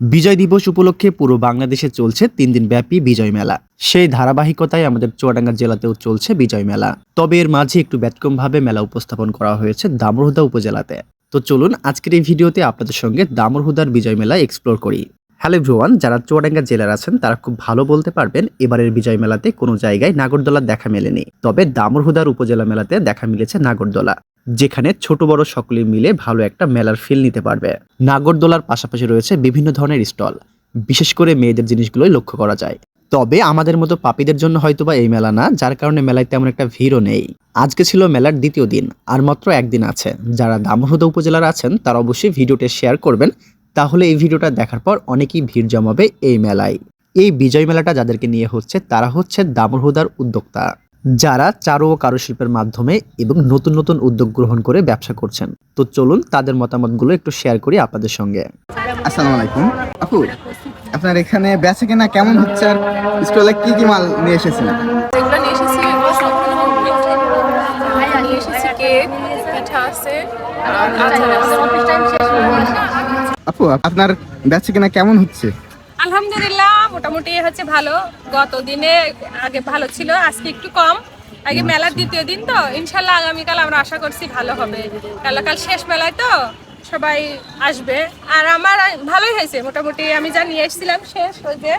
বিজয় দিবস উপলক্ষে পুরো বাংলাদেশে চলছে তিন দিন ব্যাপী বিজয় মেলা। সেই ধারাবাহিকতায় আমাদের চুয়াডাঙ্গা জেলাতেও চলছে বিজয় মেলা। তবে এর মাঝে একটু ব্যতিক্রমভাবে মেলা উপস্থাপন করা হয়েছে দামরহুদা উপজেলাতে। তো চলুন, আজকের এই ভিডিওতে আপনাদের সঙ্গে দামরহুদার বিজয় মেলা এক্সপ্লোর করি। হ্যালো ভ্রুয়ান যারা চুয়াডাঙ্গা জেলার আছেন, তারা খুব ভালো বলতে পারবেন, এবারের বিজয় মেলাতে কোনো জায়গায় নাগরদোলার দেখা মেলেনি। তবে দামরহুদার উপজেলা মেলাতে দেখা মিলেছে নাগরদোলা। যেখানে ছোট বড় সকলে মিলে ভালো একটা মেলার ফিল নিতে পারবে। নাগরদোলার পাশাপাশি রয়েছে বিভিন্ন ধরনের স্টল। বিশেষ করে মেয়েদের জিনিসগুলোই লক্ষ্য করা যায়। তবে আমাদের মতো পাপীদের জন্য হয়তোবা এই মেলা না, যার কারণে মেলায় তেমন একটা ভিড়ও নেই। আজকে ছিল মেলার দ্বিতীয় দিন, আর মাত্র একদিন আছে। যারা দামোহদা উপজেলার আছেন, তারা অবশ্যই ভিডিওটা শেয়ার করবেন। তাহলে এই ভিডিওটা দেখার পর অনেকেই ভিড় জমাবে এই মেলায়। এই বিজয় মেলাটা যাদেরকে নিয়ে হচ্ছে, তারা হচ্ছে দামরহুদার উদ্যোক্তা। যারা চারু ও কারুশিল্পের মাধ্যমে এবং নতুন নতুন উদ্যোগ গ্রহণ করে ব্যবসা করছেন। তো চলুন তাদের মতামতগুলো একটু শেয়ার করি আপনাদের সঙ্গে। আসসালামু আলাইকুম। আপু আপনার এখানে বেচা কেনা কেমন হচ্ছে আর স্টলে কি কি মাল নিয়ে এসেছেন? যেগুলো নিয়ে এসেছি এগুলো সম্পূর্ণ হোমমেড নিয়ে এসেছি কেক পিঠা আছে আর আচার আছে। আপু আপনার বেচা কেনা কেমন হচ্ছে? আলহামদুলিল্লাহ মোটামুটি হচ্ছে ভালো। গত দিনে আগে ভালো ছিল আজকে একটু কম। আগে মেলার দ্বিতীয় দিন তো ইনশাল্লাহ আগামীকাল আমরা আশা করছি ভালো হবে। কাল কাল শেষ মেলায় তো সবাই আসবে। আর আমার ভালোই হয়েছে মোটামুটি আমি যা নিয়ে এসেছিলাম শেষ ওই যে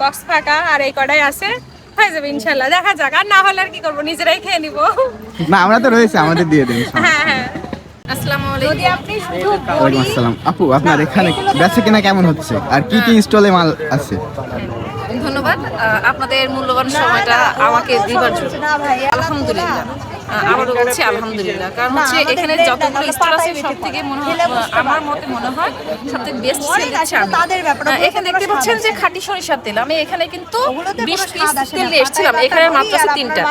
বক্স ফাঁকা আর এই কটাই আছে হয়ে যাবে ইনশাল্লাহ। দেখা যাক আর না হলে আর কি করব নিজেরাই খেয়ে নিবো। না আমরা তো রয়েছে আমাদের দিয়ে দিন হ্যাঁ হ্যাঁ। আসসালামু আলাইকুম। যদি আপনি শুধু ওয়ালাইকুম আসসালাম। আপু আপনার এখানে বেচা কেনা কেমন হচ্ছে? আর কি কি স্টলে মাল আছে? ধন্যবাদ। আপনাদের মূল্যবান সময়টা আমাকে দিবার জন্য। আলহামদুলিল্লাহ। আবারও বলছি আলহামদুলিল্লাহ। কারণ হচ্ছে এখানে যতগুলো স্টোর আছে সব থেকে মনে হয় আমার মতে মনে হয় সব থেকে বেস্ট সেল দিচ্ছে আমি। এখানে দেখতে পাচ্ছেন যে খাঁটি সরিষার তেল। আমি এখানে কিন্তু বিশ পিস তেল নিয়ে এসেছিলাম। এখানে মাত্র আছে তিনটা।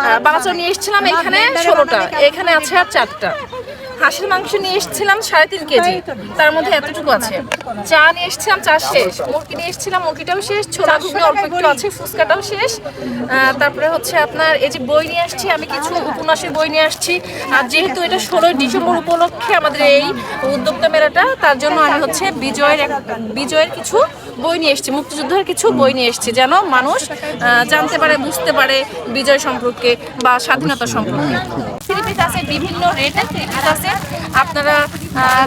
আহ, বালাচা নিয়ে এসেছিলাম এখানে ষোলোটা। এখানে আছে আর চারটা। হাঁসের মাংস নিয়ে এসেছিলাম সাড়ে তিন কেজি। তার মধ্যে এতটুকু আছে। চা নিয়ে এসেছিলাম চা শেষ। মুরগি নিয়ে এসেছিলাম মুরগিটাও শেষ। ছোলা ঘুগনি অল্প একটু আছে ফুচকাটাও শেষ। তারপরে হচ্ছে আপনার এই যে বই নিয়ে আসছি আমি কিছু উপন্যাসের বই নিয়ে আসছি। আর যেহেতু এটা ষোলোই ডিসেম্বর উপলক্ষে আমাদের এই উদ্যোক্তা মেলাটা তার জন্য আমি হচ্ছে বিজয়ের বিজয়ের কিছু বই নিয়ে এসেছি মুক্তিযুদ্ধের কিছু বই নিয়ে এসেছি যেন মানুষ জানতে পারে বুঝতে পারে বিজয় সম্পর্কে বা স্বাধীনতা সম্পর্কে। আছে বিভিন্ন থ্রিপিস আছে আপনারা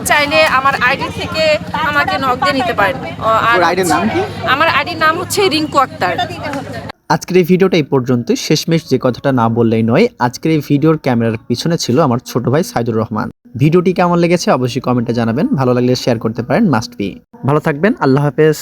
চাইলে আমার আইডি থেকে আমাকে নক দিয়ে নিতে পারেন। আর ওর নাম কি? আমার আইডির নাম হচ্ছে রিঙ্কু আক্তার। আজকের এই ভিডিওটা এই পর্যন্তই। শেষমেশ যে কথাটা না বললেই নয় আজকের এই ভিডিওর ক্যামেরার পিছনে ছিল আমার ছোট ভাই সাইদুর রহমান। ভিডিওটি কেমন লেগেছে অবশ্যই কমেন্টে জানাবেন। ভালো লাগলে শেয়ার করতে পারেন মাস্ট বি ভালো থাকবেন আল্লাহ হাফেজ।